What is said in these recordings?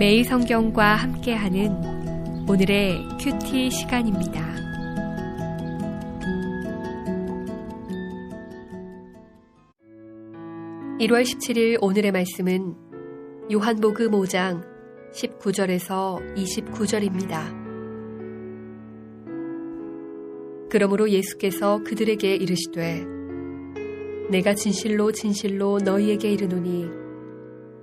매일 성경과 함께하는 오늘의 큐티 시간입니다. (1월 17일) 오늘의 말씀은 요한복음 5장 19절에서 29절입니다. 그러므로 예수께서 그들에게 이르시되 내가 진실로 진실로 너희에게 이르노니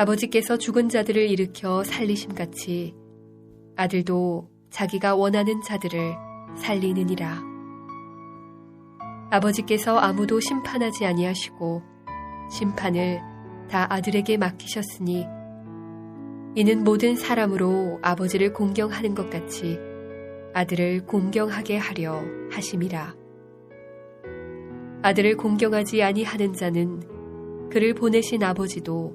아버지께서 죽은 자들을 일으켜 살리심 같이 아들도 자기가 원하는 자들을 살리느니라. 아버지께서 아무도 심판하지 아니하시고 심판을 다 아들에게 맡기셨으니 이는 모든 사람으로 아버지를 공경하는 것 같이 아들을 공경하게 하려 하심이라. 아들을 공경하지 아니하는 자는 그를 보내신 아버지도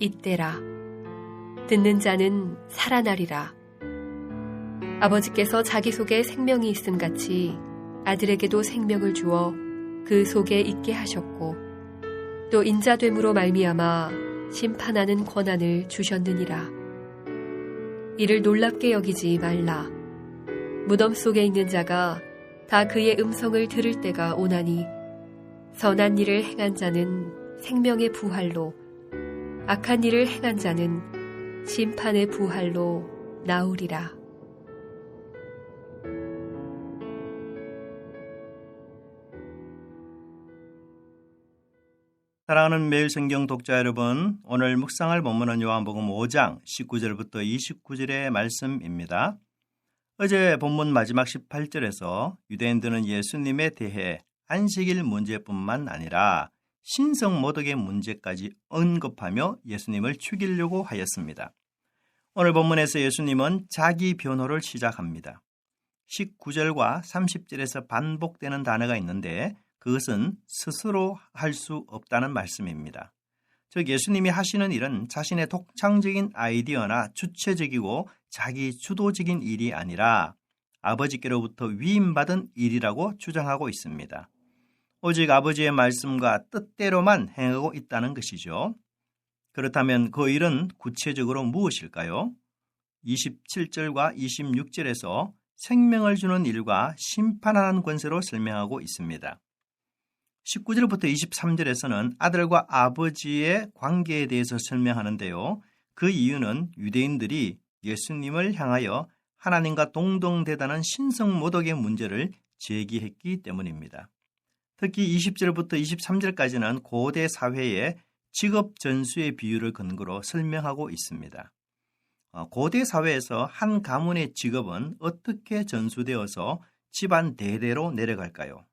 이때라. 듣는 자는 살아나리라. 아버지께서 자기 속에 생명이 있음 같이 아들에게도 생명을 주어 그 속에 있게 하셨고 또 인자됨으로 말미암아 심판하는 권한을 주셨느니라. 이를 놀랍게 여기지 말라. 무덤 속에 있는 자가 다 그의 음성을 들을 때가 오나니 선한 일을 행한 자는 생명의 부활로 악한 일을 행한 자는 심판의 부활로 나오리라. 사랑하는 매일 성경 독자 여러분, 오늘 묵상할 본문은 요한복음 5장 19절부터 29절의 말씀입니다. 어제 본문 마지막 18절에서 유대인들은 예수님에 대해 안식일 문제뿐만 아니라 신성 모독의 문제까지 언급하며 예수님을 죽이려고 하였습니다. 오늘 본문에서 예수님은 자기 변호를 시작합니다. 19절과 30절에서 반복되는 단어가 있는데 그것은 스스로 할 수 없다는 말씀입니다. 즉 예수님이 하시는 일은 자신의 독창적인 아이디어나 주체적이고 자기 주도적인 일이 아니라 아버지께로부터 위임받은 일이라고 주장하고 있습니다. 오직 아버지의 말씀과 뜻대로만 행하고 있다는 것이죠. 그렇다면 그 일은 구체적으로 무엇일까요? 27절과 26절에서 생명을 주는 일과 심판하는 권세로 설명하고 있습니다. 19절부터 23절에서는 아들과 아버지의 관계에 대해서 설명하는데요. 그 이유는 유대인들이 예수님을 향하여 하나님과 동동대단한 신성 모독의 문제를 제기했기 때문입니다. 특히 20절부터 23절까지는 고대 사회의 직업 전수의 비율을 근거로 설명하고 있습니다. 어, 고대 사회에서 한 가문의 직업은 어떻게 전수되어서 집안 대대로 내려갈까요?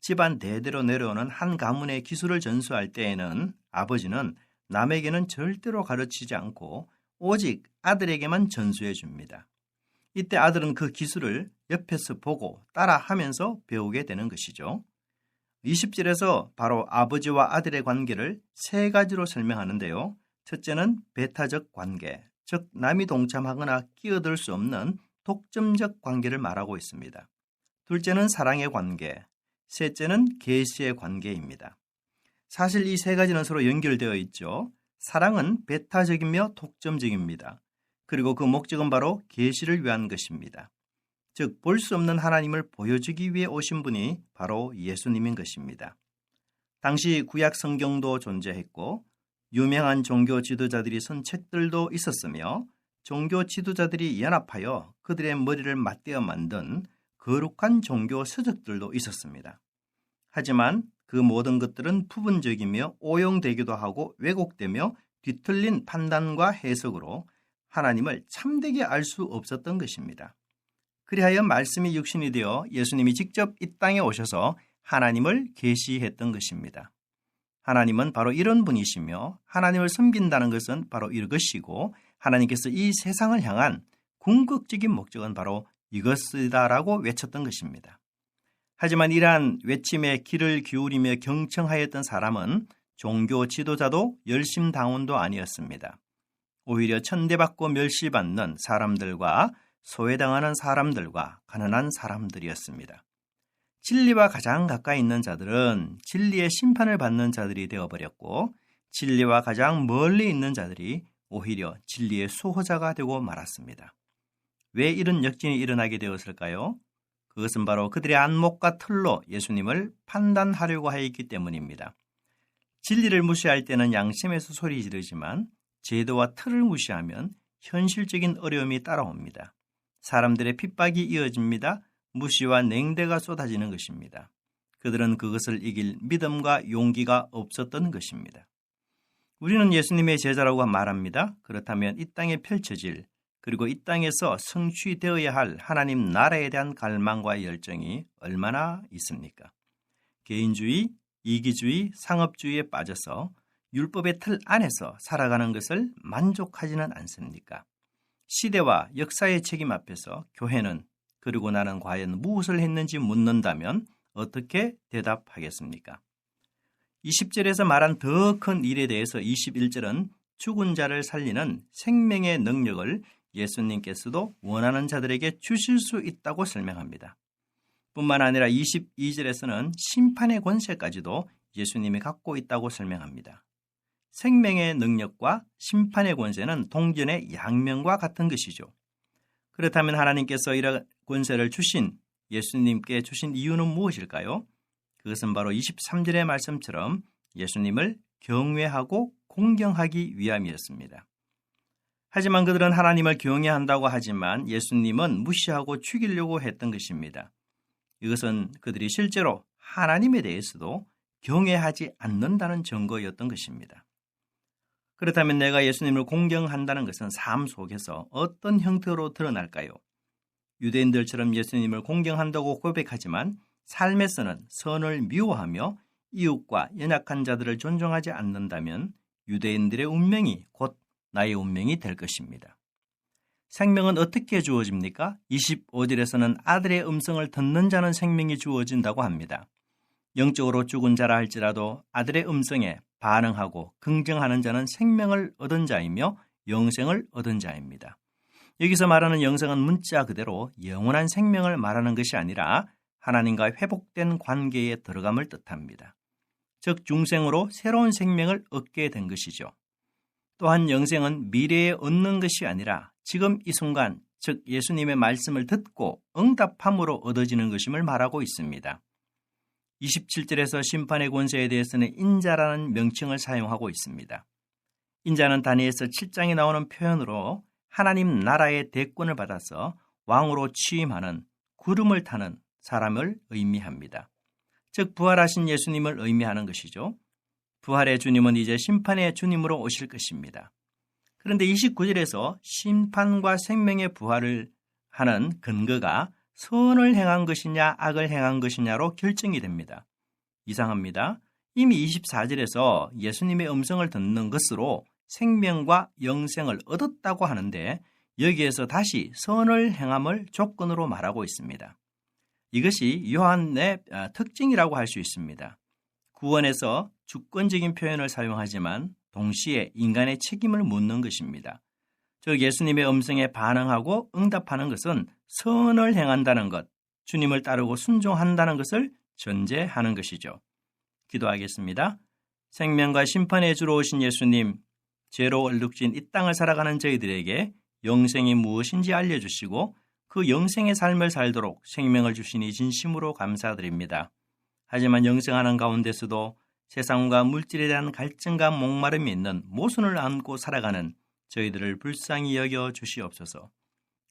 집안 대대로 내려오는 한 가문의 기술을 전수할 때에는 아버지는 남에게는 절대로 가르치지 않고 오직 아들에게만 전수해 줍니다. 이때 아들은 그 기술을 옆에서 보고 따라 하면서 배우게 되는 것이죠. 20절에서 바로 아버지와 아들의 관계를 세 가지로 설명하는데요. 첫째는 배타적 관계, 즉 남이 동참하거나 끼어들 수 없는 독점적 관계를 말하고 있습니다. 둘째는 사랑의 관계, 셋째는 계시의 관계입니다. 사실 이 세 가지는 서로 연결되어 있죠. 사랑은 배타적이며 독점적입니다. 그리고 그 목적은 바로 계시를 위한 것입니다. 즉, 볼 수 없는 하나님을 보여주기 위해 오신 분이 바로 예수님인 것입니다. 당시 구약 성경도 존재했고, 유명한 종교 지도자들이 쓴 책들도 있었으며, 종교 지도자들이 연합하여 그들의 머리를 맞대어 만든 거룩한 종교 서적들도 있었습니다. 하지만 그 모든 것들은 부분적이며 오용되기도 하고 왜곡되며 뒤틀린 판단과 해석으로 하나님을 참되게 알 수 없었던 것입니다. 그리하여 말씀이 육신이 되어 예수님이 직접 이 땅에 오셔서 하나님을 계시했던 것입니다. 하나님은 바로 이런 분이시며 하나님을 섬긴다는 것은 바로 이것이고 하나님께서 이 세상을 향한 궁극적인 목적은 바로 이것이다라고 외쳤던 것입니다. 하지만 이러한 외침에 귀를 기울이며 경청하였던 사람은 종교 지도자도 열심당원도 아니었습니다. 오히려 천대받고 멸시받는 사람들과 소외당하는 사람들과 가난한 사람들이었습니다. 진리와 가장 가까이 있는 자들은 진리의 심판을 받는 자들이 되어버렸고 진리와 가장 멀리 있는 자들이 오히려 진리의 수호자가 되고 말았습니다. 왜 이런 역진이 일어나게 되었을까요? 그것은 바로 그들의 안목과 틀로 예수님을 판단하려고 하였기 때문입니다. 진리를 무시할 때는 양심에서 소리 지르지만 제도와 틀을 무시하면 현실적인 어려움이 따라옵니다. 사람들의 핍박이 이어집니다. 무시와 냉대가 쏟아지는 것입니다. 그들은 그것을 이길 믿음과 용기가 없었던 것입니다. 우리는 예수님의 제자라고 말합니다. 그렇다면 이 땅에 펼쳐질 그리고 이 땅에서 성취되어야 할 하나님 나라에 대한 갈망과 열정이 얼마나 있습니까? 개인주의, 이기주의, 상업주의에 빠져서 율법의 틀 안에서 살아가는 것을 만족하지는 않습니까? 시대와 역사의 책임 앞에서 교회는 그리고 나는 과연 무엇을 했는지 묻는다면 어떻게 대답하겠습니까? 20절에서 말한 더 큰 일에 대해서 21절은 죽은 자를 살리는 생명의 능력을 예수님께서도 원하는 자들에게 주실 수 있다고 설명합니다. 뿐만 아니라 22절에서는 심판의 권세까지도 예수님이 갖고 있다고 설명합니다. 생명의 능력과 심판의 권세는 동전의 양면과 같은 것이죠. 그렇다면 하나님께서 이런 권세를 주신 예수님께 주신 이유는 무엇일까요? 그것은 바로 23절의 말씀처럼 예수님을 경외하고 공경하기 위함이었습니다. 하지만 그들은 하나님을 경외한다고 하지만 예수님은 무시하고 죽이려고 했던 것입니다. 이것은 그들이 실제로 하나님에 대해서도 경외하지 않는다는 증거였던 것입니다. 그렇다면 내가 예수님을 공경한다는 것은 삶 속에서 어떤 형태로 드러날까요? 유대인들처럼 예수님을 공경한다고 고백하지만 삶에서는 선을 미워하며 이웃과 연약한 자들을 존중하지 않는다면 유대인들의 운명이 곧 나의 운명이 될 것입니다. 생명은 어떻게 주어집니까? 25절에서는 아들의 음성을 듣는 자는 생명이 주어진다고 합니다. 영적으로 죽은 자라 할지라도 아들의 음성에 반응하고 긍정하는 자는 생명을 얻은 자이며 영생을 얻은 자입니다. 여기서 말하는 영생은 문자 그대로 영원한 생명을 말하는 것이 아니라 하나님과 회복된 관계에 들어감을 뜻합니다. 즉 중생으로 새로운 생명을 얻게 된 것이죠. 또한 영생은 미래에 얻는 것이 아니라 지금 이 순간 즉 예수님의 말씀을 듣고 응답함으로 얻어지는 것임을 말하고 있습니다. 27절에서 심판의 권세에 대해서는 인자라는 명칭을 사용하고 있습니다. 인자는 다니엘서 7장에 나오는 표현으로 하나님 나라의 대권을 받아서 왕으로 취임하는 구름을 타는 사람을 의미합니다. 즉 부활하신 예수님을 의미하는 것이죠. 부활의 주님은 이제 심판의 주님으로 오실 것입니다. 그런데 29절에서 심판과 생명의 부활을 하는 근거가 선을 행한 것이냐 악을 행한 것이냐로 결정이 됩니다. 이상합니다. 이미 24절에서 예수님의 음성을 듣는 것으로 생명과 영생을 얻었다고 하는데 여기에서 다시 선을 행함을 조건으로 말하고 있습니다. 이것이 요한의 아, 특징이라고 할 수 있습니다. 구원에서 주권적인 표현을 사용하지만 동시에 인간의 책임을 묻는 것입니다. 즉 예수님의 음성에 반응하고 응답하는 것은 선을 행한다는 것, 주님을 따르고 순종한다는 것을 전제하는 것이죠. 기도하겠습니다. 생명과 심판의 주로 오신 예수님, 죄로 얼룩진 이 땅을 살아가는 저희들에게 영생이 무엇인지 알려주시고 그 영생의 삶을 살도록 생명을 주시니 진심으로 감사드립니다. 하지만 영생하는 가운데서도 세상과 물질에 대한 갈증과 목마름이 있는 모순을 안고 살아가는 저희들을 불쌍히 여겨 주시옵소서.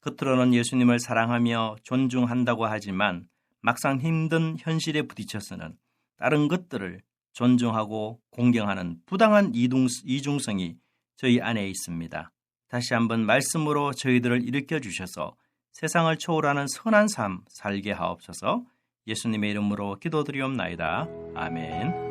겉으로는 예수님을 사랑하며 존중한다고 하지만 막상 힘든 현실에 부딪혀서는 다른 것들을 존중하고 공경하는 부당한 이중성이 저희 안에 있습니다. 다시 한번 말씀으로 저희들을 일으켜 주셔서 세상을 초월하는 선한 삶 살게 하옵소서 예수님의 이름으로 기도드리옵나이다. 아멘.